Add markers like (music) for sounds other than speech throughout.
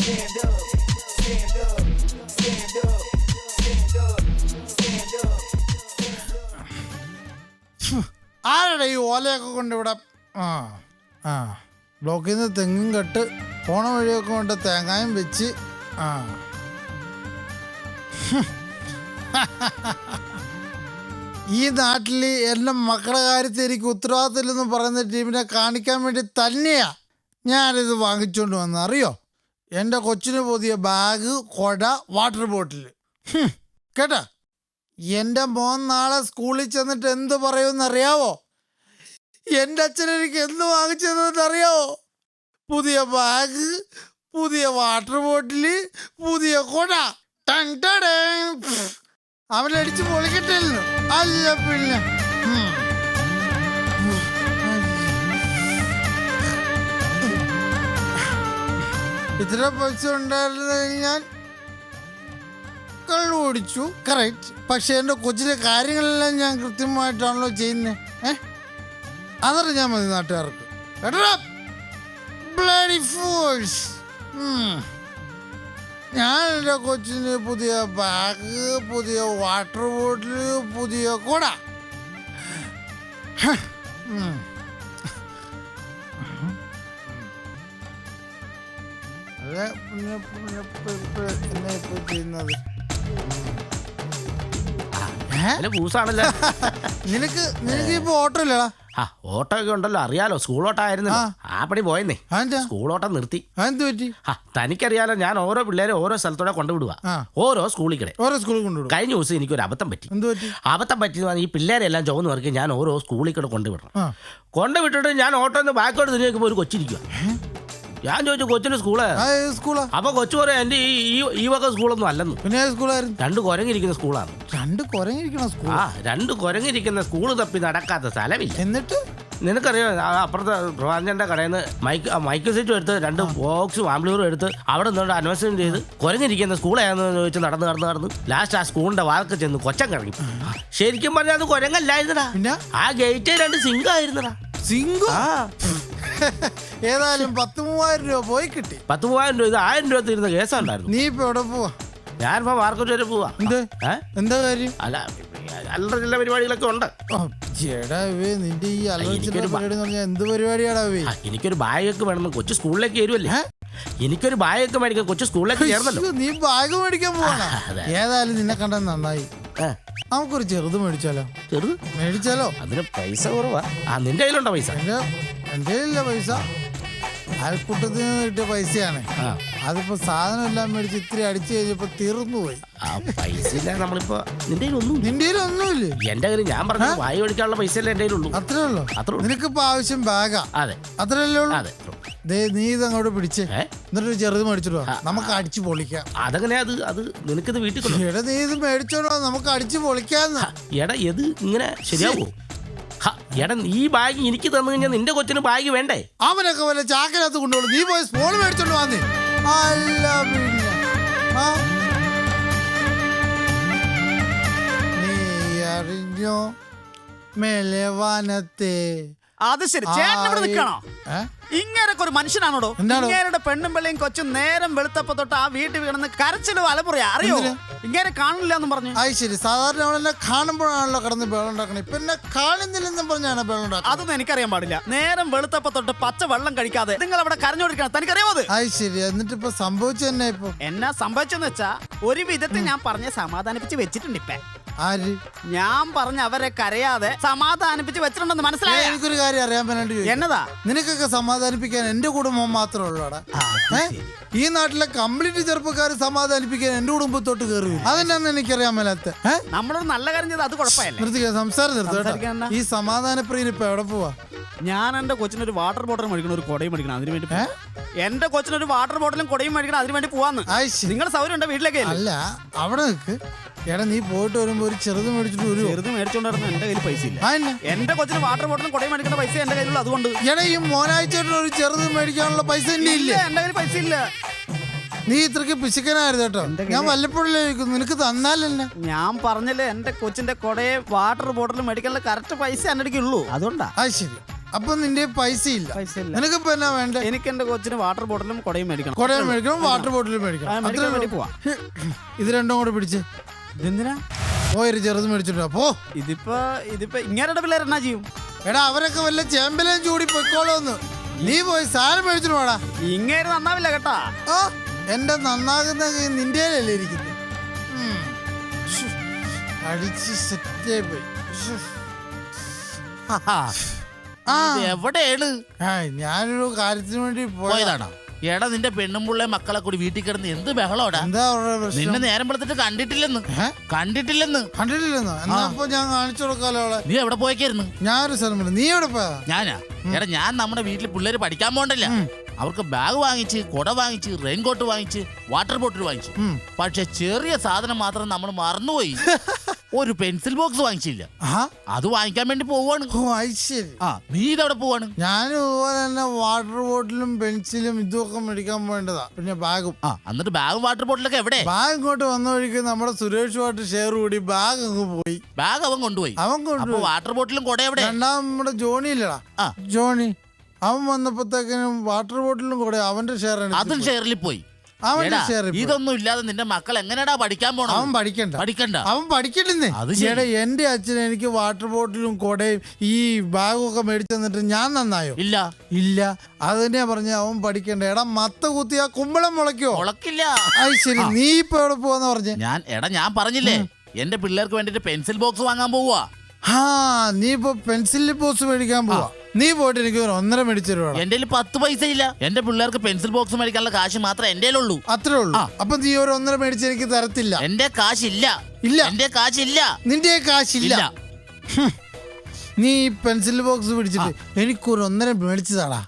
stand up, stand up, stand up, stand up, stand up. (sighs) ആരുടെ ഈ ഓലയൊക്കെ കൊണ്ട് ഇവിടെ? ആ ആ. ബ്ലോക്കിൽ നിന്ന് തെങ്ങും കെട്ട് പോണ വഴിയൊക്കെ കൊണ്ട് തേങ്ങായും വെച്ച് ആ. (laughs) ഈ നാട്ടിൽ എന്റെ മക്കളുടെ കാര്യത്തിൽ എനിക്ക് ഉത്തരവാദിത്തമില്ലെന്ന് പറയുന്ന ടീമിനെ കാണിക്കാൻ വേണ്ടി തന്നെയാ ഞാനിത് വാങ്ങിച്ചുകൊണ്ട് വന്ന അറിയോ? എന്റെ കൊച്ചിന് പുതിയ ബാഗ് കൊട വാട്ടർ ബോട്ടിൽ കേട്ടാ? എന്റെ മോൻ നാളെ സ്കൂളിൽ ചെന്നിട്ട് എന്ത് പറയുമെന്ന് അറിയാവോ എന്റെ അച്ഛൻ എനിക്ക് എന്ത് വാങ്ങിച്ചതെന്ന് അറിയാവോ പുതിയ ബാഗ് പുതിയ വാട്ടർ ബോട്ടിൽ പുതിയ കൊട. അവനടിച്ച് പൊളിക്കട്ടില്ല അല്ല പിന്നെ. ഇത്ര പൈസ ഉണ്ടായിരുന്നു ഞാൻ കള്ളു ഓടിച്ചു. കറക്റ്റ് പക്ഷെ എന്റെ കൊച്ചിലെ കാര്യങ്ങളെല്ലാം ഞാൻ കൃത്യമായിട്ടാണല്ലോ ചെയ്യുന്നത് ഏ? അതറിഞ്ഞാൽ മതി നാട്ടുകാർക്ക്. ഫോഴ്സ് ഞാൻ എന്റെ കൊച്ചിന് പുതിയ ബാഗ് പുതിയ വാട്ടർ ബോട്ടിൽ പുതിയ കുട. അതെ എന്നെ ഇപ്പൊ ചെയ്യുന്നത്? പൂസാണല്ലോ? നിനക്ക് നിനക്ക് ഇപ്പൊ ഓട്ടോ ഇല്ലടാ. ആ ഓട്ടോ ഒക്കെ ഉണ്ടല്ലോ അറിയാലോ ആയിരുന്നു ആ. പണി പോയെന്നേ. ഓട്ടം നിർത്തി. ആ തനിക്കറിയാലോ ഞാൻ ഓരോ പിള്ളേരെ ഓരോ സ്ഥലത്തോടെ കൊണ്ടുവിടുക ഓരോ സ്കൂളിൽ കിടെ ഓരോ സ്കൂളിൽ കൊണ്ടുവിടും. കഴിഞ്ഞ ദിവസം എനിക്ക് ഒരു അബദ്ധം പറ്റി. അബദ്ധം പറ്റി ഈ പിള്ളേരെല്ലാം ചുവന്ന് വർക്ക് ഞാൻ ഓരോ സ്കൂളിൽ കൂടെ കൊണ്ടുവിടണം. കൊണ്ടുവിട്ടിട്ട് ഞാൻ ഓട്ടോ ഒന്ന് ബാക്കോട്ട് തിരിഞ്ഞ് നോക്കുമ്പോൾ ഒരു കൊച്ചിരിക്കുക ഞാൻ ചോദിച്ചു കൊച്ചിന്റെ സ്കൂൾ? ആ ഏത് സ്കൂളാ? അപ്പൊ കൊച്ചു പറയാ എന്റെ ഈ ഈ- ഈ വക സ്കൂളൊന്നും അല്ലെന്ന്. പിന്നെ ഏത് സ്കൂളായിരുന്നു? രണ്ട് കുരങ്ങിരിക്കുന്ന സ്കൂളാണ്. രണ്ട് കുരങ്ങിരിക്കണ സ്കൂൾ ആ രണ്ട് കുരങ്ങിരിക്കുന്ന സ്കൂൾ തപ്പി നടക്കാത്ത സ്ഥലമില്ല. എന്നിട്ട്? നിനക്കറിയാം ആ അപ്പുറത്തെ പ്രവാചന്റെ കടയിൽ നിന്ന് മൈക്ക് ആ മൈക്ക് സെറ്റും എടുത്ത് രണ്ട് ബോക്സും ആംബ്ലൂറും എടുത്ത് അവിടെ നിന്നോട് അന്വേഷണം ചെയ്ത് കുരഞ്ഞിരിക്കുന്ന സ്കൂളായെന്ന് ചോദിച്ച് നടന്ന് നടന്ന് നടന്ന് ലാസ്റ്റ് ആ സ്കൂളിന്റെ വാക്ക് ചെന്ന് കൊച്ചം കഴിഞ്ഞു ശരിക്കും പറഞ്ഞാൽ അത് കുരങ്ങല്ലായിരുന്നടാ പിന്നെ? ആ ഗേറ്റ് രണ്ട് സിംഗ് ആയിരുന്നടാ. സിംഗു ആ. ഏതായാലും പത്ത് മൂവായിരം രൂപ പോയി കിട്ടി. പത്ത് മൂവായിരം രൂപ ഇത് ആയിരം രൂപ തീരുന്ന കേസുണ്ടായിരുന്നു. നീ ഇപ്പൊ എവിടെ പോവാ? ഞാനിപ്പോ മാർക്കറ്റ് വരെ പോവാ. എന്ത്? എന്താ കാര്യം? അല്ല അല്ലറ ചില പരിപാടികളൊക്കെ ഉണ്ട്. നിന്റെ ഈ പറഞ്ഞാൽ എന്ത് പരിപാടിയാടാ എനിക്കൊരു ബാഗൊക്കെ വേണം കൊച്ചു സ്കൂളിലേക്ക് വരുമല്ലേ? എനിക്കൊരു ബാഗൊക്കെ മേടിക്കാൻ കൊച്ചു സ്കൂളിലേക്ക് ചേർന്നല്ലോ. നീ ബാഗ് മേടിക്കാൻ പോവാ. ഏതായാലും നിന്നെ കണ്ട നന്നായി. നമുക്കൊരു ചെറുത് മേടിച്ചാലോ? ചെറുത്? മേടിച്ചാലോ? അതിന് പൈസ കുറവാ. ആ നിന്റെ കയ്യിലുണ്ടോ പൈസ? എന്റെ ഇല്ല പൈസ. അയൽക്കൂട്ടത്തിൽ നിന്ന് കിട്ടിയ പൈസയാണ്. അതിപ്പോ സാധനം എല്ലാം മേടിച്ച് ഇത്തിരി അടിച്ചു കഴിഞ്ഞപ്പോ തീർന്നു പോയി ആ പൈസ ഇല്ല നമ്മളിപ്പോ നിന്റെ കയ്യിലൊന്നും നിന്റെ ഒന്നുമില്ലേ എന്റെ കയ്യിൽ ഞാൻ പറഞ്ഞ വായി ഒഴിക്കാനുള്ള പൈസ അല്ലേ എന്റെ കയ്യിലുള്ളൂ. അത്രേ ഉള്ളൂ. അത്രേ ഉള്ളൂ. നിനക്കിപ്പോ ആവശ്യം ബാഗാ? അതെ. അത്രല്ലേ ഉള്ളൂ? അതെ ദേ നീ ഇത് അങ്ങോട്ട് പിടിച്ചേ എന്നിട്ട് ചെറുത് മേടിച്ചിട്ട് നമുക്ക് അടിച്ചു പൊളിക്കാം. അതങ്ങനെ അത്? അത് നിനക്കിത് വീട്ടിൽ എടാ നീ ഇത് മേടിച്ചോണ്ട് വാ, നമുക്ക് അടിച്ചു പൊളിക്കാന്ന്. എടാ ഇത് ഇങ്ങനെ ശരിയാവോ? എടാ ഈ ബാഗ് എനിക്ക് തന്നു കഴിഞ്ഞാൽ നിന്റെ കൊച്ചിന് ബാഗ് വേണ്ടേ? അവനൊക്കെ വല്ല ചാക്കിനകത്ത് കൊണ്ടുപോകും. നീ പോയി സ്പോൺ മേടിച്ചോണ്ട് വന്നേ അല്ല? നീ അറിഞ്ഞോ? മേലവാനത്തെ അത് ശരി. ചേട്ടൻ ഇവിടെ നിൽക്കണോ? ഇങ്ങനൊക്കെ ഒരു മനുഷ്യനാണോടോ? ഇങ്ങേരുടെ പെണ്ണും പിള്ളയും കൊച്ചും നേരം വെളുത്തപ്പോ തൊട്ട് ആ വീട്ടിൽ വീണെന്ന് കരച്ചിലും അലമുറയാ അറിയോ? ഇങ്ങനെ കാണില്ല എന്ന് പറഞ്ഞു. അത് ശരി. സാധാരണ അവളെന്നെ കാണുമ്പോഴാണല്ലോ കിടന്ന് വെള്ളം പിന്നെ കാണുന്നില്ലെന്നും പറഞ്ഞാണ് വെള്ളം ഉണ്ടാക്കുന്നത് അതൊന്നും എനിക്കറിയാൻ പാടില്ല. നേരം വെളുത്തപ്പോ തൊട്ട് പച്ച വെള്ളം കഴിക്കാതെ നിങ്ങൾ അവിടെ കരഞ്ഞോടിക്കണം തനിക്കറിയാമോ അത്? അത് ശരി. എന്നിട്ട് ഇപ്പൊ സംഭവിച്ചു തന്നെ ഇപ്പൊ? എന്നാ സംഭവിച്ചെന്ന് വെച്ചാ ഒരു വിധത്തിൽ ഞാൻ പറഞ്ഞ് സമാധാനിപ്പിച്ച് വെച്ചിട്ടുണ്ട് ഇപ്പൊ. ആര്? ഞാൻ പറഞ്ഞ അവരെ കരയാതെ സമാധാനിപ്പിച്ച് വെച്ചിട്ടുണ്ടെന്ന് മനസ്സിലായി? എനിക്കൊരു കാര്യം അറിയാൻ വേണ്ടി ചോദിക്കാം. എന്നതാ? നിനക്കൊക്കെ സമാധാനിപ്പിക്കാൻ എന്റെ കുടുംബം മാത്രമേ ഉള്ളൂടാ. ഏ? ഈ നാട്ടിലെ കംപ്ലീറ്റ് ചെറുപ്പക്കാർ സമാധാനിപ്പിക്കാൻ എന്റെ കുടുംബത്തോട്ട് കയറി അതെന്നാന്ന് എനിക്കറിയാൻ മേലാത്ത? ഏ? നമ്മളൊരു നല്ല കാര്യം ചെയ്ത് അത് കുഴപ്പമില്ല. നിർത്തിക്ക സംസാരം നിർത്ത് സംസാരിക്കാൻ കേട്ടോ എന്നാ? ഈ സമാധാന പ്രിയൻ ഇപ്പൊ എവിടെ പോവാ? ഞാൻ എന്റെ കൊച്ചിനൊരു വാട്ടർ ബോട്ടിൽ മേടിക്കണം ഒരു കൊടയും മേടിക്കണം അതിന് വേണ്ടി. എന്റെ കൊച്ചിനൊരു വാട്ടർ ബോട്ടിലും കൊടയും മേടിക്കണം അതിന് വേണ്ടി പോവാന്ന്. നിങ്ങളുടെ സൗകര്യം ഉണ്ടോ വീട്ടിലേക്ക്? അല്ല അവിടെ നിൽക്ക് എടാ നീ പോയിട്ട് വരുമ്പോ ഒരു ചെറുത് മേടിച്ചിട്ട് ഒരു ചെറുത് മേടിച്ചോണ്ടായിരുന്നു എന്റെ കയ്യിൽ പൈസ ഇല്ല. ആ എന്നാ? എന്റെ കൊച്ചിന് വാട്ടർ ബോട്ടിലും കൊടയും മേടിക്കുന്ന പൈസ എന്റെ കയ്യിലുള്ള അതുകൊണ്ട്. എടാ ഈ മോനാഴ്ചയായിട്ട് ഒരു ചെറുത് മേടിക്കാനുള്ള പൈസ എന്റെ ഇല്ല ഇല്ല? എന്റെ കയ്യിൽ പൈസ ഇല്ല. നീ ഇത്രക്ക് പിശുക്കനായിരുന്നു കേട്ടോ. ഞാൻ വല്ലപ്പോഴല്ലേ ചോദിക്കുന്നു? നിനക്ക് തന്നാലല്ലേ? ഞാൻ പറഞ്ഞല്ലേ എന്റെ കൊച്ചിന്റെ കൊടയെ വാട്ടർ ബോട്ടിലും മേടിക്കാനുള്ള കറക്റ്റ് പൈസ എന്റെ അടുക്കുള്ളൂ അതുകൊണ്ടാ. അത് ശരി. അപ്പൊ നിന്റെ പൈസ ഇല്ല. പൈസ ഇല്ല. നിനക്കിപ്പോ എന്നാ വേണ്ടേ? എനിക്ക് എന്റെ കൊച്ചിന് വാട്ടർ ബോട്ടിലും കൊടയും മേടിക്കണം. കുടയും മേടിക്കണം വാട്ടർ ബോട്ടിൽ ആ, മേടിക്കണം. മേടിക്കാൻ വേണ്ടി ഉള്ളൂ. പോവാ. ഇത് രണ്ടും കൂടെ പിടിച്ച്. ഇതെന്തിനാ? പോയൊരു ചെറുത് മേടിച്ചിട്ടോ പോ. ഇതിപ്പോ ഇതിപ്പോ ഇങ്ങനെ പിള്ളേർ എന്നാ ചെയ്യും? എടാ അവരൊക്കെ വല്ല ചേമ്പലും ചൂടി പൊയ്ക്കോളൂന്ന് നീ പോയി സാധനം മേടിച്ചിട്ട് പോടാ ഇങ്ങനെ നന്നാവില്ല കേട്ടാ. എന്റെ നന്നാകുന്ന നിന്റെ ഇരിക്കുന്നത് അടിച്ച് പോയി. എവിടെയാണ് ഞാനൊരു കാര്യത്തിന് വേണ്ടി പോയതാ. പോയതാണോ? എടാ നിന്റെ പെണ്ണും പിള്ളേ മക്കളെ കൂടി വീട്ടിൽ കിടന്ന് എന്ത് ബഹളോടാ? എന്താ അവരുടെ നിന്നെ പ്രശ്നം നേരം വെളുത്തിട്ട് കണ്ടിട്ടില്ലെന്ന്. ഏ? കണ്ടിട്ടില്ലെന്ന്. കണ്ടിട്ടില്ലെന്നോ? എന്നാ ഞാൻ കാണിച്ചു കൊടുക്കാലോ അവളെ? നീ എവിടെ പോയേക്കായിരുന്നു? ഞാനൊരു സ്ഥലം വിടും. നീ എവിടെ പോയാ? ഞാനാ? എടാ ഞാൻ നമ്മുടെ വീട്ടിൽ പിള്ളേര് പഠിക്കാൻ പോണ്ടല്ല. അവർക്ക് ബാഗ് വാങ്ങിച്ച് കുട വാങ്ങിച്ച് റെയിൻകോട്ട് വാങ്ങിച്ച് വാട്ടർ ബോട്ടിൽ വാങ്ങിച്ചു. ഉം. പക്ഷെ ചെറിയ സാധനം മാത്രം നമ്മൾ മറന്നുപോയി. (laughs) ഒരു പെൻസിൽ ബോക്സ് വാങ്ങിച്ചില്ല. ആ അത് വാങ്ങിക്കാൻ വേണ്ടി പോവാണ്. ഓ അത് ശരി. ആ നീ ഇതവിടെ പോവാണ്. ഞാൻ ഇതുപോലെ തന്നെ വാട്ടർ ബോട്ടിലും പെൻസിലും ഇതുമൊക്കെ മേടിക്കാൻ പോകേണ്ടതാ പിന്നെ ബാഗും. ആ എന്നിട്ട് ബാഗ് വാട്ടർ ബോട്ടിലൊക്കെ എവിടെ? ബാഗ് ഇങ്ങോട്ട് വന്ന വഴിക്ക് നമ്മുടെ സുരേഷുമായിട്ട് ഷെയർ കൂടി ബാഗ് അങ്ങ് പോയി. ബാഗ് അവൻ കൊണ്ടുപോയി. അവൻ അപ്പൊ കൊണ്ടുപോയി വാട്ടർ ബോട്ടിലും കൊടേ എവിടെ? രണ്ടാം നമ്മുടെ ജോണി ഇല്ലടാ. ആ. ജോണി അവൻ വന്നപ്പോഴത്തേക്കിനും വാട്ടർ ബോട്ടിലും കൂടെ അവന്റെ ഷെയർ അതും ഷെയറിൽ പോയി. എടാ, ഷെയർ ഇതൊന്നും ഇല്ലാതെ നിന്റെ മക്കൾ എങ്ങനെയാടാ പഠിക്കാൻ അവൻ പോണം പഠിക്കണ്ട. പഠിക്കണ്ട. അവൻ പഠിക്കണ്ടെന്നേ. അത് ശരി. ഈയിടെ എന്റെ അച്ഛൻ എനിക്ക് വാട്ടർ ബോട്ടിലും കൊടയും ഈ ബാഗും ഒക്കെ മേടിച്ചു തന്നിട്ട് ഞാൻ നന്നായോ? ഇല്ല. ഇല്ല. അത് തന്നെയാ പറഞ്ഞ അവൻ പഠിക്കണ്ട. എടാ മത്ത കുത്തി ആ കുമ്പളം മുളയ്ക്കോ? മുളക്കില്ല. അത് ശരി. നീ ഇപ്പൊ എവിടെ പോവാന്ന് പറഞ്ഞേ? ഞാൻ എടാ ഞാൻ പറഞ്ഞില്ലേ? എന്റെ പിള്ളേർക്ക് വേണ്ടിട്ട് പെൻസിൽ ബോക്സ് വാങ്ങാൻ പോവാ ആ നീ ഇപ്പൊ പെൻസിൽ ബോക്സ് മേടിക്കാൻ പോവാ. നീ പോയിട്ട് എനിക്ക് ഒരു ഒന്നര മേടിച്ചു തരുവാ എന്റെ കയ്യിൽ പത്ത് പൈസ ഇല്ല. എന്റെ പിള്ളേർക്ക് പെൻസിൽ ബോക്സ് മേടിക്കാനുള്ള കാശ് മാത്രമേ എന്റെ ഉള്ളൂ അത്രേ ഉള്ളൂ. അപ്പൊ നീ ഒരു ഒന്നര മേടിച്ച് എനിക്ക് തരത്തില്ല. എന്റെ കാശില്ല. ഇല്ല. എന്റെ കാശില്ല. നിന്റെ കാശില്ല. ഇല്ല. നീ ഈ പെൻസിൽ ബോക്സ് പിടിച്ചിട്ട് എനിക്കൊരു ഒന്നര മേടിച്ചു താടാ.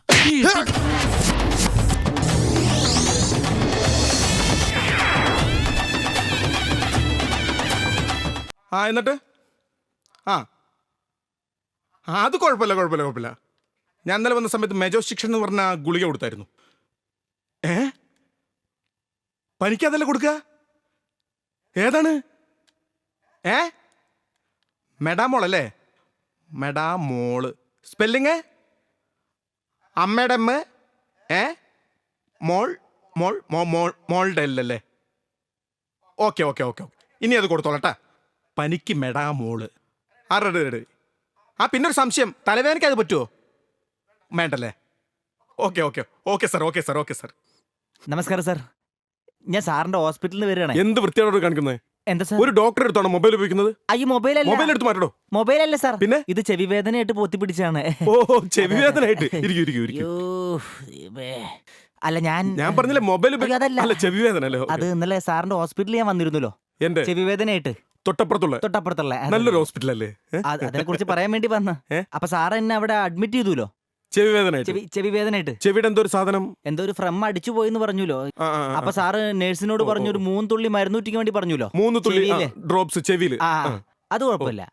ആ എന്നിട്ട്? ആ. ആ, അത് കുഴപ്പമില്ല കുഴപ്പമില്ല കുഴപ്പമില്ല. ഞാൻ ഇന്നലെ വന്ന സമയത്ത് മെജോ മെജോസ്റ്റിക്ഷൻ എന്ന് പറഞ്ഞ ഗുളിക കൊടുത്തായിരുന്നു. ഏ? പനിക്കതല്ല കൊടുക്കുക ഏതാണ്? ഏ? മെഡാമോൾ അല്ലേ? മെഡാമോൾ. സ്പെല്ലിങ് അമ്മയുടെ അമ്മ ഏ? മോൾ? മോൾ? മോ മോൾ മോളുടെ അല്ലല്ലേ ഓക്കെ ഓക്കെ ഓക്കെ ഓക്കെ. ഇനി അത് കൊടുത്തോളട്ടാ പനിക്ക് മെഡാമോൾ. ആ റെഡി റെഡി ആ പിന്നെ ഒരു സംശയം. തലവേദനയ്ക്ക് അത് പറ്റുമോ വേണ്ടല്ലേ? Okay okay. Okay sir. Okay sir. Okay sir. നമസ്കാരം സാർ. ഞാൻ സാറിന്റെ ഹോസ്പിറ്റലിൽ വരികയാണ്. എന്ത് വൃത്തിയോട് കാണിക്കുന്നത് എന്താ സാർ? ഒരു ഡോക്ടറെ എടുത്താണോ മൊബൈൽ ഉപയോഗിക്കുന്നത്? അയ്യോ മൊബൈൽ മൊബൈൽ അല്ല എടുത്ത് മാറ്റടോ മൊബൈൽ അല്ല സാർ. പിന്നെ? ഇത് ചെവി വേദനയായിട്ട് പൊത്തി പിടിച്ചാണ് ഓ ചെവി വേദനയായിട്ട്. ഇരിക്കും ഇരിക്കും ഇരിക്കും. അല്ല ഞാൻ ഞാൻ പറഞ്ഞില്ലേ മൊബൈൽ അതല്ല. അല്ല ചെവി വേദന അല്ലേ? അത് ഇന്നലെ സാറിന്റെ ഹോസ്പിറ്റലിൽ ഞാൻ വന്നിരുന്നല്ലോ. എന്റെ ചെവി വേദനയായിട്ട്. തൊട്ടപ്പുറത്തുള്ള തൊട്ടപ്പുറത്തുള്ള നല്ലൊരു ഹോസ്പിറ്റൽ അല്ലേ അതിനെ കുറിച്ച് പറയാൻ വേണ്ടി വന്ന? അപ്പൊ സാർ എന്നെ അവിടെ അഡ്മിറ്റ് ചെയ്തല്ലോ? ചെവി വേദന ചെവി വേദനയായിട്ട്. ചെവിയുടെ എന്തോ ഒരു സാധനം? എന്തോ ഒരു ഫ്രം അടിച്ചു പോയെന്ന് പറഞ്ഞല്ലോ. ആ, ആ, ആ. അപ്പൊ സാറ് നേഴ്സിനോട് പറഞ്ഞു ഒരു മൂന്ന് തുള്ളി മരുന്നൂറ്റിക്ക് വേണ്ടി പറഞ്ഞല്ലോ? മൂന്ന് തുള്ളി ഡ്രോപ്സ് ചെവിയിൽ അത് കുഴപ്പമില്ല.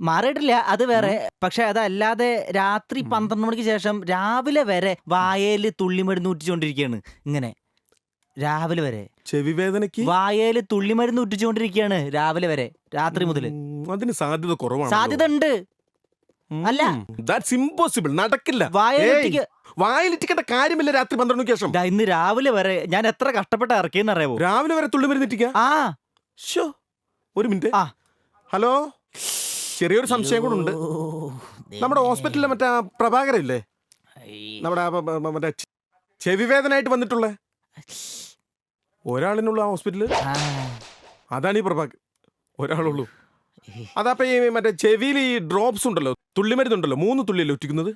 മാറിയിട്ടില്ല അത് വേറെ. പക്ഷെ അതല്ലാതെ രാത്രി പന്ത്രണ്ട് മണിക്ക് ശേഷം രാവിലെ വരെ വായേൽ തുള്ളിമരുന്ന് ഊറ്റിച്ചോണ്ടിരിക്കയാണ് ഇങ്ങനെ. രാവിലെ വരെ. ചെവി വേദനയ്ക്ക്? വായേൽ തുള്ളിമരുന്ന് ഉറ്റിച്ചുകൊണ്ടിരിക്കുകയാണ് രാവിലെ വരെ രാത്രി മുതൽ. അതിന് സാധ്യത കുറവാണ് സാധ്യത ഉണ്ട്. അല്ല. ദാറ്റ്സ് ഇമ്പോസിബിൾ നടക്കില്ല. വായിലിറ്റിക്കേണ്ട കാര്യമില്ല രാത്രി പന്ത്രണ്ട് മണിക്ക് ശേഷം. ഇന്ന് രാവിലെ വരെ ഞാൻ എത്ര കഷ്ടപ്പെട്ട ഇറക്കിയെന്ന് അറിയാവോ? രാവിലെ വരെ തുള്ളി മരുന്നിട്ടിക്ക ആ. ഷോ ഒരു മിനിറ്റ്. ആ. ഹലോ? ചെറിയൊരു സംശയം കൂടെ ഉണ്ട്. നമ്മുടെ ഹോസ്പിറ്റലിലെ മറ്റേ ആ പ്രഭാകരൻ നമ്മുടെ മറ്റേ ചെവി വേദനയായിട്ട് വന്നിട്ടുള്ള? ഒരാളിനുള്ള ആ ആ. അതാണ് ഈ പ്രഭാക്. ഒരാളുള്ളൂ. അതാപ്പോ ഈ മറ്റേ ചെവിയിൽ ഈ ഡ്രോപ്സ് ഉണ്ടല്ലോ തുള്ളിമരുന്നുണ്ടല്ലോ മൂന്ന് തുള്ളിയല്ലേ ഒറ്റിക്കുന്നത്?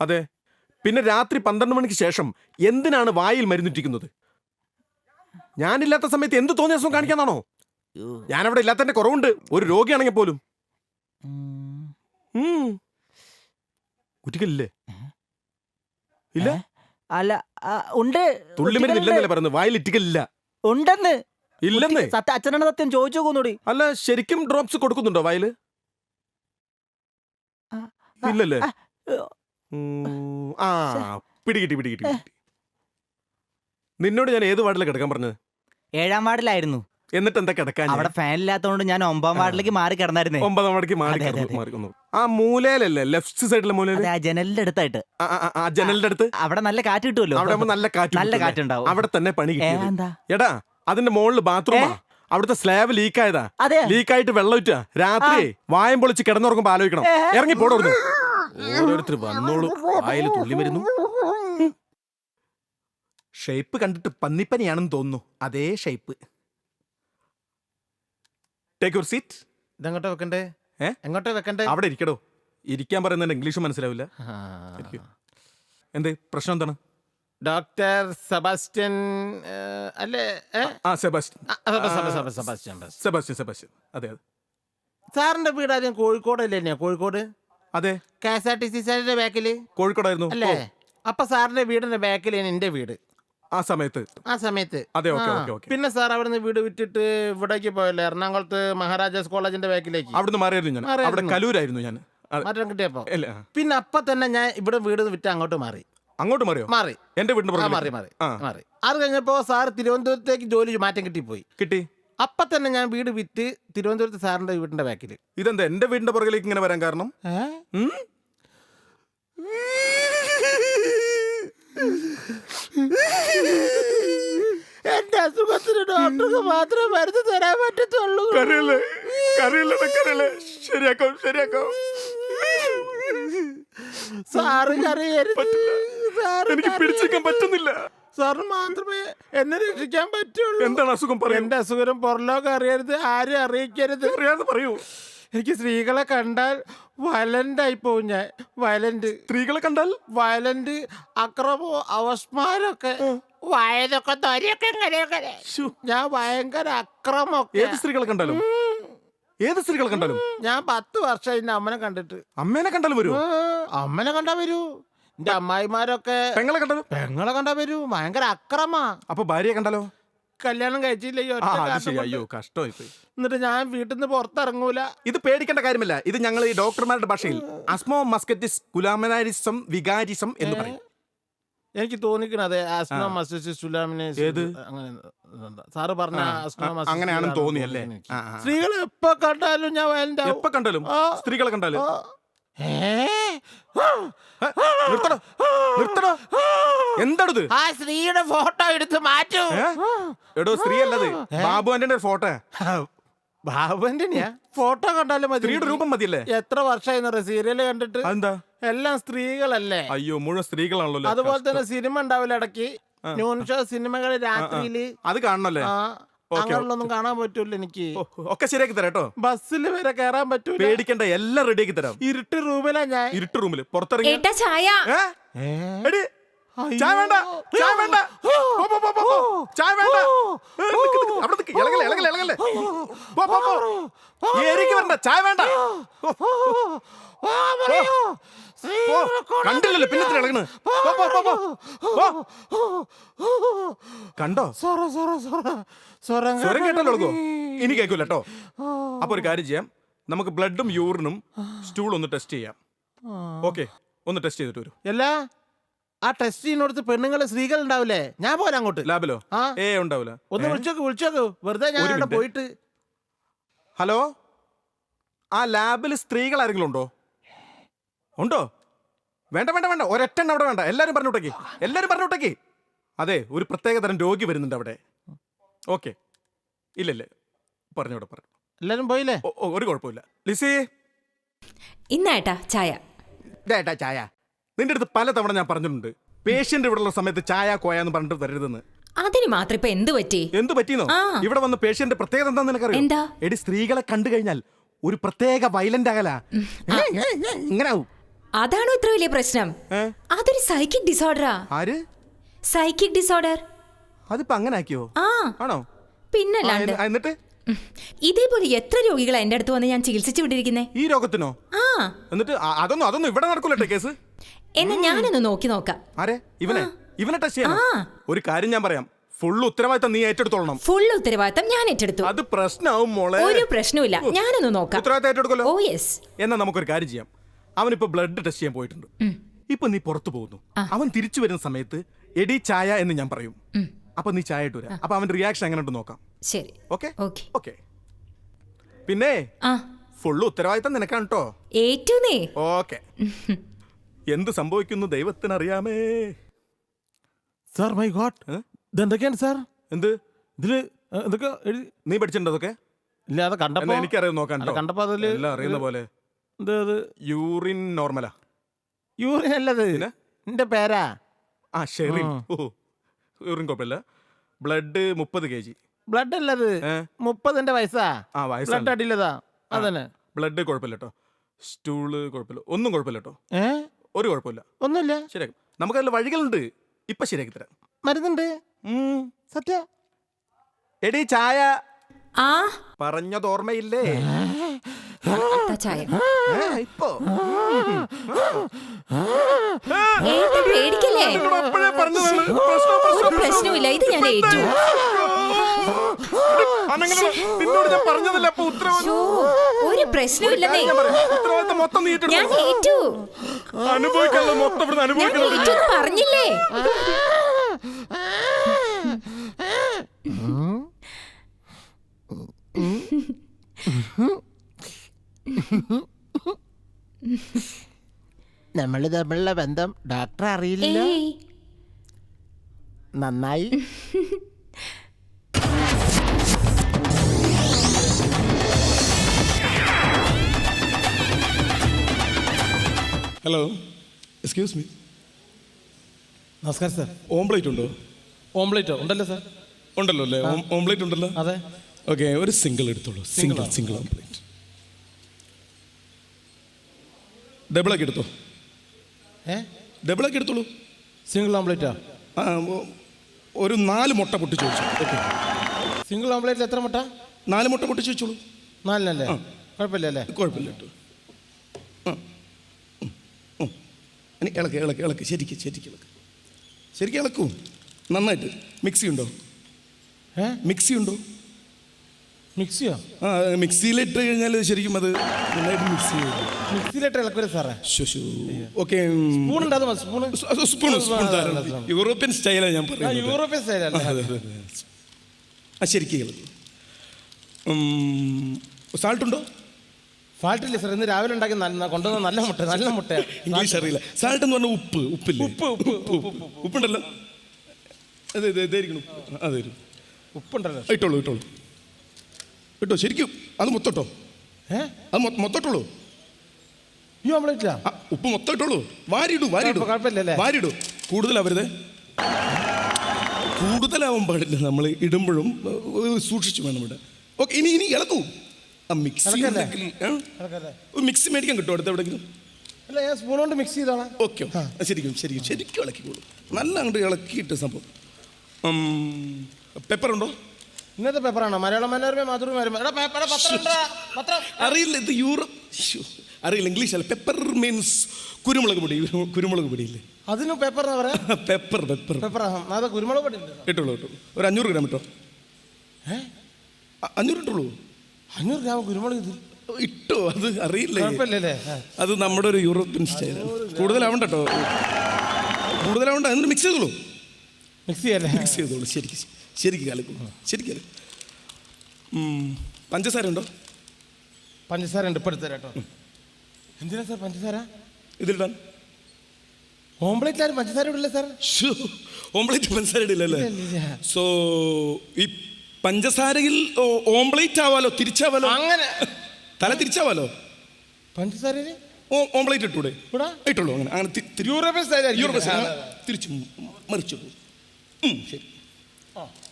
അതെ. പിന്നെ രാത്രി പന്ത്രണ്ട് മണിക്ക് ശേഷം എന്തിനാണ് വായിൽ മരുന്നിട്ടിക്കുന്നത് ഞാനില്ലാത്ത സമയത്ത് എന്ത് തോന്നിയ അസുഖം കാണിക്കാന്നാണോ. ഞാനവിടെ ഇല്ലാത്തതിന്റെ കുറവുണ്ട്. ഒരു രോഗിയാണെങ്കിൽ പോലും. കുറ്റിക്കലില്ലേ ഇല്ല? അല്ല ആ, ഉണ്ട്. തുള്ളിമരുന്നില്ലെന്നല്ലേ പറയുന്നത് വായിൽ ഇറ്റിക്കലില്ല. ഉണ്ടെന്ന്. ഇല്ലെന്നേ. സത്യ അച്ഛനാണ് സത്യം ചോദിച്ചു അല്ല ശരിക്കും ഡ്രോപ്സ് കൊടുക്കുന്നുണ്ടോ വായിൽ? ആ, ആ, ഇല്ലല്ലേ? ആ, ഏ, ഉം, ആ പിടികിട്ടി പിടികിട്ടി പിടികിട്ടി. നിന്നോട് ഞാൻ ഏത് വാർഡിലാണ് കിടക്കാൻ പറഞ്ഞത്? ഏഴാം വാർഡിലായിരുന്നു. എന്നിട്ട് എന്താ കിടക്കാൻ അവിടെ ഫാൻ ഇല്ലാത്തതുകൊണ്ട് ഞാൻ ഒമ്പതാം വാർഡിലേക്ക് മാറി കിടന്നായിരുന്നു. ഒമ്പതാം വാർഡിലേക്ക് മാറി അതെ, അതെ, കിടന്നു, അതെ. മാറി കിടന്നു. ആ മൂലയിലല്ലേ ലെഫ്റ്റ് സൈഡിലെ മൂല അതെ ആ ജനലിന്റെ അടുത്തായിട്ട്. ആ, ആ, ആ, ആ ജനലിന്റെ അടുത്ത്? അവിടെ നല്ല കാറ്റ് കിട്ടുമല്ലോ. അവിടെ ആവുമ്പോ നല്ല കാറ്റ് നല്ല കിട്ടും കാറ്റുണ്ടാവും. അവിടെ തന്നെ പണി ഏ, കിട്ടിയത് എന്താ? എടാ അതിന്റെ മുകളിൽ ബാത്റൂമാ. അവിടുത്തെ സ്ലാബ് ലീക്ക് ആയതാ. അതെ. ലീക്ക് ആയിട്ട് വെള്ളം ഇറ്റ രാത്രി വായം പൊളിച്ച് കിടന്നുറങ്ങുമ്പോ ആലോചിക്കണം. ഇറങ്ങി പോടുന്നു ഓരോരുത്തർ വന്നോളൂ. വായിൽ തുള്ളി വരുന്നു. ഷേപ്പ് കണ്ടിട്ട് പന്നിപ്പനിയാണെന്ന് തോന്നുന്നു. അതേ ഷേപ്പ്. ടേക്ക് യുവർ സീറ്റ് ഇതങ്ങോട്ട് വെക്കണ്ടേ? ഏ? എങ്ങോട്ടാ വെക്കണ്ടേ? അവിടെ ഇരിക്കടോ. ഇരിക്കാൻ പറയുന്നതിന്റെ ഇംഗ്ലീഷ് മനസ്സിലാവില്ല. ഇരിക്കൂ. എന്ത്? പ്രശ്നം എന്താണ്? ഡോക്ടർ സെബാസ്റ്റ്യൻ ഏ, അല്ലേ? ഏ? ആ സെബാസ്റ്റ്യൻ. ആ, സെബ- സെബ- സെബ- സെബാസ്റ്റ്യൻ ബസ്. സെബാസ്റ്റ്യൻ. സെബാസ്റ്റ്യൻ അതെ അതെ. സാറിന്റെ വീട് ആദ്യം കോഴിക്കോട് അല്ലേ തന്നെയാ കോഴിക്കോട്? അതെ. K S R T C സാറിന്റെ ബാക്കിൽ? കോഴിക്കോടായിരുന്നു. അല്ലേ? അപ്പൊ സാറിന്റെ വീടിന്റെ ബാക്കിലാണ് എന്റെ വീട്. ആ സമയത്ത് ആ സമയത്ത്. അതെ, ഓക്കേ, ആ. Okay, okay. പിന്നെ സാർ അവിടുന്ന് വീട് വിറ്റിട്ട് ഇവിടേക്ക് പോയല്ലേ? എറണാകുളത്ത് മഹാരാജാസ് കോളേജിന്റെ ബാക്കിലേക്ക്. അവിടുന്ന് മാറിയായിരുന്നു ഞാൻ. മാറിയായിരുന്നു. അവിടെ കലൂരായിരുന്നു ഞാൻ. അതെ. മാറ്റം കിട്ടിയപ്പോ? അല്ല ആ. പിന്നെ അപ്പൊ തന്നെ ഞാൻ ഇവിടെ വീട് വിറ്റ് അങ്ങോട്ട് മാറി. അങ്ങോട്ട് മാറിയോ? മാറി. എന്റെ വീടിന്റെ ആ പുറകിലേക്ക്? മാറി മാറി. ആ. മാറി. അത് കഴിഞ്ഞപ്പോ സാർ തിരുവനന്തപുരത്തേക്ക് ജോലി മാറ്റം കിട്ടിപ്പോയി. കിട്ടി. അപ്പൊ തന്നെ ഞാൻ വീട് വിറ്റ് തിരുവനന്തപുരത്ത് സാറിന്റെ വീടിന്റെ ബാക്കിൽ ഇതെന്താ എന്റെ വീടിന്റെ പുറകിലേക്ക് ഇങ്ങനെ വരാൻ കാരണം? ഉം? എന്റെ അസുഖത്തിന് ഡോക്ടർക്ക് മാത്രമേ മരുന്ന് തരാൻ പറ്റത്തുള്ളൂ. കരയല്ലേ കരയല്ലേ കരയല്ലേ ശരിയാക്കാം ശരിയാക്കാം. സാറ് കരയരുത്. എനിക്ക് പിടിച്ചേക്കാൻ പറ്റുന്നില്ല. സാറിന് മാത്രമേ എന്നെ രക്ഷിക്കാൻ പറ്റുള്ളൂ. എന്താണ് അസുഖം? പറയൂ. എന്റെ അസുഖം പുറലോകം അറിയരുത് ആരും അറിയിക്കരുത്. അറിയാതെ പറയൂ. എനിക്ക് സ്ത്രീകളെ കണ്ടാൽ വയലന്റായി പോവും ഞാൻ. വയലന്റ് സ്ത്രീകളെ കണ്ടാൽ? വയലന്റ് അക്രമോ അവസ്മാരൊക്കെ. വയലൊക്കെ തൊരയൊക്കെ ഇങ്ങനെയൊക്കെ ശ്ശോ, ഞാൻ ഭയങ്കര അക്രമൊക്കെ ഏത് സ്ത്രീകളെ കണ്ടാലും? ഏത് സ്ത്രീകളെ കണ്ടാലും? ഞാൻ പത്ത് വർഷം എന്റെ അമ്മനെ കണ്ടിട്ട്. അമ്മേനെ കണ്ടാലും വരൂ? അമ്മനെ കണ്ടാ വരൂ. എന്റെ അമ്മായിമാരൊക്കെ പെങ്ങളെ കണ്ടാലും? പെങ്ങളെ കണ്ടാ വരൂ. ഭയങ്കര അക്രമ. അപ്പൊ ഭാര്യയെ കണ്ടാലോ? കല്യാണം കഴിച്ചില്ല ഈ ഒറ്റ ആ അത് കാരണം ശരി. കൊണ്ട്. അയ്യോ കഷ്ടമായി പോയി എന്നിട്ട് ഞാൻ വീട്ടിൽ നിന്ന് പുറത്തിറങ്ങൂല. ഇത് പേടിക്കേണ്ട കാര്യമില്ല. ഇത് ഞങ്ങൾ ഈ ഡോക്ടർമാരുടെ ഭാഷയിൽ. അസ്മോ മസ്കറ്റിസ് കുലാമനാരിസം വികാരിസം എന്ന് പറയും. എനിക്ക് തോന്നിക്കണത് അതെ മസ്റ്റിസ് സുലാമിനെ ഏത്? അങ്ങനെ. സാറ് പറഞ്ഞ അങ്ങനെയാണെന്ന് സുലാമിനെ തോന്നിയല്ലേ? തോന്നി അല്ലേ ആ, ആ. സ്ത്രീകൾ എപ്പോ കണ്ടാലും ഞാൻ വയലന്റ് എപ്പോ കണ്ടാലും ആ. സ്ത്രീകളെ കണ്ടാലും? നിർത്തടോ നിർത്തടോ എന്താണിത് ആ സ്ത്രീയുടെ ഫോട്ടോ എടുത്ത് മാറ്റൂ എടോ സ്ത്രീ അല്ലത് ബാബു ആന്റണിയുടെ ഫോട്ടോ ബാബുവിന്റെ ഫോട്ടോ കണ്ടാലും മതി. സ്ത്രീയുടെ രൂപം മതിയല്ലേ? എത്ര വർഷമായി സീരിയൽ കണ്ടിട്ട്? എന്താ എല്ലാം സ്ത്രീകളല്ലേ? അയ്യോ മുഴുവൻ സ്ത്രീകളാണല്ലോ അതുപോലെ തന്നെ സിനിമ ഉണ്ടാവില്ല ഇടയ്ക്ക്. ന്യൂൺ ഷോ സിനിമകൾ രാത്രിയിൽ. അത് കാണണല്ലേ? അങ്ങനെയുള്ളൊന്നും കാണാൻ പറ്റൂല എനിക്ക്. ഒക്കെ ശരിയാക്കി തരാം കേട്ടോ. ബസ്സിൽ വരെ കയറാൻ പറ്റൂല. പേടിക്കണ്ട എല്ലാം റെഡിയാക്കി തരാം. ഇരുട്ട് റൂമിലാ ഞാൻ. ഇരുട്ട് റൂമിൽ പുറത്തിറങ്ങി ചായ. ചായ വേണ്ട ചായ വേണ്ട. ചായ വേണ്ട. അവിടെ. ഇളകല്ലേ ഇളകല്ലേ ഇളകല്ലേ. ഏരിയക്ക് വരണ്ട. ചായ വേണ്ട. കണ്ടില്ലല്ലോ പിന്നെ ഇളകണ്. കണ്ടോ? സ്വരം കേട്ടല്ലോ ഇനി കേൾക്കൂല കേട്ടോ. അപ്പൊ ഒരു കാര്യം ചെയ്യാം. നമുക്ക് ബ്ലഡും യൂറിനും സ്റ്റൂൾ ഒന്ന് ടെസ്റ്റ് ചെയ്യാം. ഓക്കെ. ഒന്ന് ടെസ്റ്റ് ചെയ്തിട്ട് വരും. അല്ല ആ ടെസ്റ്റ് ചെയ്യുന്നിടത്ത് പെണ്ണുങ്ങളെ സ്ത്രീകൾ ഉണ്ടാവില്ലേ? ഞാൻ പോരാ അങ്ങോട്ട്. ലാബിലോ? ആ. ഏ ഉണ്ടാവില്ല. ഒന്ന് വിളിച്ചോക്ക് വിളിച്ചോക്ക്. വെറുതെ ഞാൻ ഒരു അവിടെ. പോയിട്ട്. ഹലോ? ആ ലാബിൽ സ്ത്രീകൾ ആരെങ്കിലും ഉണ്ടോ? ഉണ്ടോ? വേണ്ട വേണ്ട വേണ്ട. ഒരൊറ്റെണ്ണം അവിടെ വേണ്ട. എല്ലാരും പറഞ്ഞു വിട്ടേക്ക്. എല്ലാരും പറഞ്ഞു വിട്ടേക്ക്. അതെ ഒരു പ്രത്യേക തരം രോഗി വരുന്നുണ്ട് അവിടെ. ഓക്കെ. ഇല്ലല്ലേ പറഞ്ഞു വിടാം പറഞ്ഞു. എല്ലാരും പോയില്ലേ? ഓ, ഓ, ഒരു കുഴപ്പമില്ല. ലിസി? ഇന്നേട്ടാ ചായ. ഇതേട്ടാ ചായ. നിന്റെ അടുത്ത് പലതവണ ഞാൻ പറഞ്ഞിട്ടുണ്ട്. പേഷ്യന്റ് ഇവിടെ ഉള്ള സമയത്ത് ചായ കോയ എന്ന് പറഞ്ഞിട്ട് തരരുതെന്ന് അതിന് മാത്രം ഇപ്പൊ എന്ത് പറ്റി? എന്ത് പറ്റിയെന്നോ? ആ. ഇവിടെ വന്ന പേഷ്യന്റ് പ്രത്യേകത എന്താന്ന് നിനക്കറിയോ? എന്താ? എടി സ്ത്രീകളെ കണ്ടു കഴിഞ്ഞാൽ ഒരു പ്രത്യേക വയലന്റ് അകല. ഇങ്ങനെ ആവും. അതാണോ ഇത്ര വലിയ പ്രശ്നം? ഏ? അതൊരു സൈക്കിക് ഡിസോർഡറാ ആര്? സൈക്കിക് ഡിസോർഡർ അതിപ്പോ അങ്ങനെ ആക്കിയോ? ആ. ആണോ? ആ, പിന്നല്ലാണ്ട് എന്നി- എന്നിട്ട്? ഉം. ഇതേപോലെ എത്ര രോഗികളാ എന്റെ അടുത്ത് വന്ന് ഞാൻ ചികിത്സിച്ചു വിട്ടിരിക്കുന്നേ? ഈ രോഗത്തിനോ? ആ. എന്നിട്ട് അതൊന്നും അതൊന്നും ഇവിടെ നടക്കൂലട്ടെ കേസ്. എന്നാ ഞാനൊന്ന് നോക്കി നോക്കാം. ആരെ? ഇവനെ? ഇവനെ ടച്ച് ചെയ്യണം. ഒരു കാര്യം ഞാൻ പറയാം. ഫുൾ ഉത്തരവാദിത്തം നീ ഏറ്റെടുത്തോളണം. ഫുൾ ഉത്തരവാദിത്തം ഞാൻ ഏറ്റെടുത്തു. അത് പ്രശ്നമാവും മോളെ. ഒരു പ്രശ്നവുമില്ല. ഞാനൊന്ന് നോക്കാം. ഉത്തരവാദിത്തം ഏറ്റെടുക്കല്ലോ ഓ യെസ് എന്നാ നമുക്കൊരു കാര്യം ചെയ്യാം. അവൻ അവനിപ്പോ ബ്ലഡ് ടെസ്റ്റ് ചെയ്യാൻ പോയിട്ടുണ്ട്. ഇപ്പൊ നീ പുറത്തു പോകുന്നു. അവൻ തിരിച്ചു വരുന്ന സമയത്ത് എടി ചായ എന്ന് ഞാൻ പറയും. അപ്പൊ നീ ചായ ഇട്ടു വരാം. അപ്പൊ അവന്റെ റിയാക്ഷൻ എങ്ങനെ ഉണ്ട് നോക്കാം. ശരി. ഓക്കെ ഓക്കെ പിന്നെ ഫുള്ള് ഉത്തരവാദിത്തം നിനക്കാണ് കേട്ടോ ഏറ്റുന്നേ ഓക്കെ എന്ത് സംഭവിക്കുന്നു ദൈവത്തിനറിയാമേ. സാർ മൈ ഗോഡ് എന്തൊക്കെയാണ് ഇതെന്തൊക്കെയാണ് സാർ എന്ത്? ഇതിൽ എന്തൊക്കെ എഴുതി നീ പഠിച്ചിട്ടുണ്ടോ അതൊക്കെ? ഇല്ല അത് കണ്ടപ്പോ എനിക്കറിയാം നോക്കാൻ കണ്ടപ്പോ അതിൽ എല്ലാം അറിയുന്ന പോലെ. യൂറിൻ നോർമലാ. യൂറിൻ അല്ലത്? എന്റെ പേരാ. ആ ഷെറിൻ. ഓ യൂറിൻ കുഴപ്പമില്ല. ബ്ലഡ് മുപ്പത് കെ ജി. ബ്ലഡ് അല്ലത്? മുപ്പതിന്റെ വയസ്സാ. ആ ബ്ലഡ് അടിയിലതാ. അതന്നെ. ബ്ലഡ് കുഴപ്പമില്ല കേട്ടോ സ്റ്റൂൾ കുഴപ്പമില്ല. ഒന്നും കുഴപ്പമില്ല കേട്ടോ ഏ? ഒരു കുഴപ്പമില്ല. ഒന്നുമില്ല. ശരിയാക്കും. നമുക്കതിൽ വഴികളുണ്ട്. ഇപ്പൊ ശരിയാക്കി തരാം. മരുന്നുണ്ട്. സത്യ. എടി ചായ. ആ. പറഞ്ഞത് ഓർമ്മയില്ലേ? ദാ ചായ. ഏ, ഇപ്പൊ. ഏട്ടാ പേടിക്കല്ലേ? അപ്പോഴേ പറഞ്ഞതാണ്. പ്രശ്നം, പ്രശ്നം, ഒരു ഇത് ഞാൻ ഏറ്റു. (gasps) അനങ്ങനെ നിന്നോട് ഞാൻ പറഞ്ഞതല്ല? അപ്പൊ ഉത്തരവാദിത്വം ഒരു പ്രശ്നവുമില്ലെന്നേ. ഞാൻ പറയാം, ഉത്തരവാദിത്വം മൊത്തം നീ ഞാൻ ഏറ്റെടുത്തു ഏറ്റു മൊത്തം ഇവിടുന്ന് ഞാൻ അനുഭവിക്കണം ഏറ്റു എന്ന് പറഞ്ഞില്ലേ? നമ്മൾ തമ്മിലുള്ള ബന്ധം ഡോക്ടർ അറിയില്ല. ഏയ്. നന്നായി. ഹലോ എക്സ്ക്യൂസ് മീ നമസ്കാരം സാർ ഓംപ്ലേറ്റ് ഉണ്ടോ? ഓംപ്ലേറ്റോ ഉണ്ടല്ലോ സാർ ഉണ്ടല്ലോ അല്ലേ? ഓംപ്ലേറ്റ് ഉണ്ടല്ലോ? അതെ. ഓക്കെ ഒരു സിംഗിൾ എടുത്തോളൂ. സിംഗിൾ സിംഗിൾ ഓംപ്ലേറ്റ് ഡബിൾ ആക്കി എടുത്തോ? ഏ? ഡബിൾ ആക്കി എടുത്തോളൂ. സിംഗിൾ ഓംപ്ലേറ്റാ ആ? ഒരു നാല് മുട്ട പൊട്ടി ചോദിച്ചു. ഓക്കെ സിംഗിൾ ഓംപ്ലേറ്റിൽ എത്ര മുട്ട? നാല് മുട്ട പൊട്ടി ചോദിച്ചോളൂ. നാലിനല്ലേ. കുഴപ്പമില്ല അല്ലേ കുഴപ്പമില്ല കേട്ടോ. ഇനി ഇളക്ക് ഇളക്ക് ഇളക്ക്. ശരിക്ക് ശരിക്ക് ഇളക്ക്. ശരിക്കും ഇളക്കൂ. നന്നായിട്ട്. മിക്സി ഉണ്ടോ? ഏ? മിക്സി ഉണ്ടോ? മിക്സിയോ? ആ മിക്സിയിലിട്ട് കഴിഞ്ഞാൽ ശരിക്കും അത് നന്നായിട്ട് മിക്സ് ചെയ്യും. മിക്സിയിലിട്ട് ഇളക്കൂല സാറേ. ശുശു ഓക്കെ സ്പൂൺ ഉണ്ടാകും സ്പൂൺ സ്പൂൺ സ്പൂൺ യൂറോപ്യൻ സ്റ്റൈലാണ് ഞാൻ പറയുന്നത്. യൂറോപ്യൻ സ്റ്റൈലാണ് ആ ശരിക്കും സാൾട്ട് ഉണ്ടോ? ഫാൾട്ടില്ല സാർ ഇന്ന് രാവിലെ ഉണ്ടാക്കി നല്ല കൊണ്ടുവന്ന നല്ല മുട്ട നല്ല മുട്ട. ഇംഗ്ലീഷ് അറിയില്ല. സാൾട്ട് എന്ന് പറഞ്ഞാൽ ഉപ്പ് ഉപ്പില്ല? ഉപ്പ് ഉപ്പ് ഉപ്പ് ഉപ്പ് ഉപ്പുണ്ടല്ലോ. അതെ അതെ ഇതായിരിക്കണം ഉപ്പ്. അതെ ഉപ്പുണ്ടല്ലോ ഇട്ടോളൂ ഇട്ടോളൂ. ഇട്ടോ ശരിക്കും. അത് മൊത്തട്ടോ? ഏ? അത് മൊത്തട്ടോളൂ അയ്യോ ഓംപ്ലേറ്റിലാ ഉപ്പ് മൊത്തം ഇട്ടോളൂ. വാരിയിടൂ വാരിയിടൂ. കുഴപ്പ- കുഴപ്പമില്ലല്ലേ? വാരിയിടൂ. കൂടുതലാവരുത്? കൂടുതലാവാൻ പാടില്ല. നമ്മൾ ഇടുമ്പോഴും സൂക്ഷിച്ചു വേണം ഇവിടെ. ഓക്കെ ഇനി ഇനി ഇളക്കൂ. മിക്സി മിക്സി മേടിക്കാൻ കിട്ടും അടുത്ത് എവിടെങ്കിലും അല്ല ഞാൻ സ്പൂൺ കൊണ്ട് മിക്സ് ചെയ്തോളാം. ഓക്കെ ശരിക്കും ശരിക്കും ശരിക്കും ഇളക്കിക്കോളൂ. നല്ല അങ്ങോട്ട് ഇളക്കിയിട്ട് സംഭവം. പെപ്പർ ഉണ്ടോ? ഇന്നത്തെ പേപ്പറാണോ മലയാള മനോരമ മാതൃഭൂമി അറിയില്ല ഇത് യൂറോപ്പ് അറിയില്ല ഇംഗ്ലീഷ് അല്ല. പെപ്പർ മീൻസ് കുരുമുളക് പൊടി കുരുമുളക് പൊടിയില്ലേ? അതിന് പേപ്പർ എന്ന് പറയാം? പെപ്പർ പെപ്പർ പേപ്പർ കുരുമുളക് പൊടി ഇട്ടുള്ളൂ ഇട്ടോളൂ ഇട്ടോളൂ ഒരു അഞ്ഞൂറ് ഗ്രാം ഇട്ടോ? അഞ്ഞൂറ് ഇട്ടോളൂ അഞ്ഞൂറ് ഗ്രാം കുരുമുളക് ഇട്ടോ അത് അറിയില്ല? കുഴപ്പമില്ലല്ലേ? അത് നമ്മുടെ ഒരു യൂറോപ്യൻ സ്റ്റൈൽ. കൂടുതലാവണ്ട കേട്ടോ കൂടുതലാവണ്ട എന്നിട്ട് മിക്സ് ചെയ്തോളൂ. മിക്സ് ചെയ്യല്ലേ? മിക്സ് ചെയ്തോളൂ. ശരിക്ക് ശരിക്ക് കലക്കും. ശരിക്കും കലക്കും. പഞ്ചസാര ഉണ്ടോ? പഞ്ചസാര ഉണ്ട്. ഇപ്പോൾ എടുത്തരാം കേട്ടോ എന്തിനാ സാർ പഞ്ചസാര? ഇതിലിടാൻ ഓംപ്ലേറ്റ് ആരും പഞ്ചസാര ഇടില്ല സാർ. ഓംപ്ലേറ്റ് പഞ്ചസാര ഇടില്ലല്ലേ. സോ ഈ പഞ്ചസാരയിൽ ഓംപ്ലേറ്റ് ആവാലോ തിരിച്ചാവാലോ? അങ്ങനെ. തല തിരിച്ചാവാലോ? പഞ്ചസാരയിൽ? ഓംപ്ലേറ്റ് ഇട്ടൂടെ? ഇവിടെ ഇട്ടുള്ളൂ അങ്ങനെ. അങ്ങനെ. തിരിച്ചു മറിച്ചു ശരി.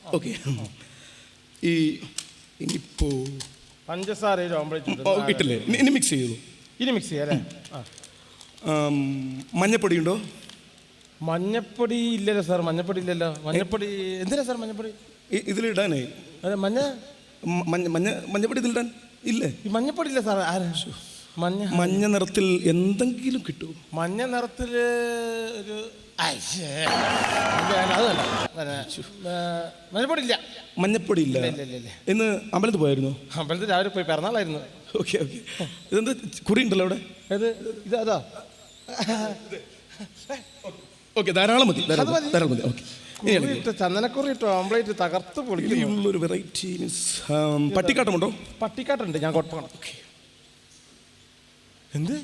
ഓക്കെ. ഈ ഇനിയിപ്പോ പഞ്ചസാരയിൽ ഓംപ്ലേറ്റ് ഇട്ടില്ലേ? ഇനി- മിക്സ് ചെയ്തു? ഇനി മിക്സ് ചെയ്യാം. മഞ്ഞപ്പൊടി ഉണ്ടോ മഞ്ഞപ്പൊടി ഇല്ലല്ലോ സാർ. മഞ്ഞപ്പൊടി ഇല്ലല്ലോ. മഞ്ഞപ്പൊടി എന്തിനാ സാർ മഞ്ഞപ്പൊടി? ഇതിലിടാനേ? അതെ മഞ്ഞ? മഞ്ഞ മഞ്ഞ മഞ്ഞപ്പൊടി ഇതിലിടാൻ? ഇല്ലേ? ഈ മഞ്ഞപ്പൊടി ഇല്ല സാർ ആരാ മഞ്ഞ. മഞ്ഞ നിറത്തിൽ എന്തെങ്കിലും കിട്ടുമോ മഞ്ഞ നിറത്തിൽ ഒരു അയ്യേ. അത് വേണ്ട, അത് വേണ്ട. പിന്നെ, ഏ, മഞ്ഞപ്പൊടി ഇല്ല മഞ്ഞപ്പൊടി ഇല്ല ഇല്ല, ഇല്ല, ഇല്ല. ഇന്ന് അമ്പലത്തിൽ പോയായിരുന്നു? അമ്പലത്തിൽ രാവിലെ പോയി പിറന്നാളായിരുന്നു. Okay okay. ഇതെന്താ കുറി ഉണ്ടല്ലോ അവിടെ? ഏത്? ഇത് അതാ? ഓക്കെ ധാരാളം മതി ധാരാളം അത് മതി മതി. ധാരാളം മതി. ഓക്കെ. കുറിയിട്ട് ചന്ദനക്കുറിയിട്ട് ഓംപ്ലേറ്റ് തകർത്ത് പൊളിക്കുന്നു. ഉള്ളൊരു വെറൈറ്റി മീൻസ് പട്ടിക്കാട്ടമുണ്ടോ? പട്ടിക്കാട്ടുണ്ട് ഞാൻ കുഴപ്പമാണ് എന്ത്?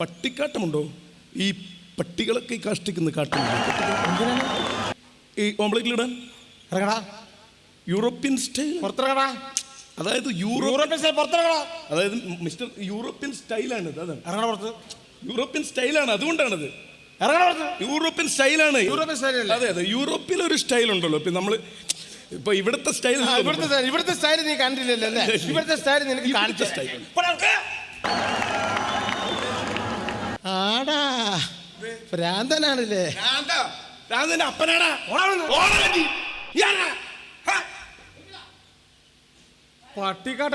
പട്ടിക്കാട്ടമുണ്ടോ? ഈ പട്ടികളൊക്കെ ഈ കാഷ്ടിക്കുന്ന കാട്ടുമുണ്ടോ ഈ ഓംപ്ലേറ്റിലിടാൻ ഇറങ്ങടാ. യൂറോപ്യൻ സ്റ്റൈൽ പുറത്തിറങ്ങടാ. അതായത് യൂറോപ്യൻ സ്റ്റൈൽ പുറത്തിറങ്ങടാ. അതായത് മിസ്റ്റർ യൂറോപ്യൻ സ്റ്റൈലാണ് അതാണ്. ഇറങ്ങണ പുറത്ത്. യൂറോപ്യൻ സ്റ്റൈലാണ് അതുകൊണ്ടാണത്. യൂറോപ്യൻ സ്റ്റൈലാണ് യൂറോപ്യൻ സ്റ്റൈൽ അതെ അതെ. യൂറോപ്പിൽ ഒരു സ്റ്റൈൽ ഉണ്ടല്ലോ. ഇപ്പൊ നമ്മൾ ഇപ്പൊ ഇവിടുത്തെ സ്റ്റൈൽ ഇവിടുത്തെ ഇവിടുത്തെ സ്റ്റൈൽ നീ കണ്ടില്ലല്ലോ അല്ലേ? ഇവിടുത്തെ സ്റ്റൈൽ നിനക്ക് കാണിച്ച സ്റ്റൈൽ ആടാ. ഭ്രാന്തനാണല്ലേ? അപ്പനാടാ. പട്ടിക്കാട്ട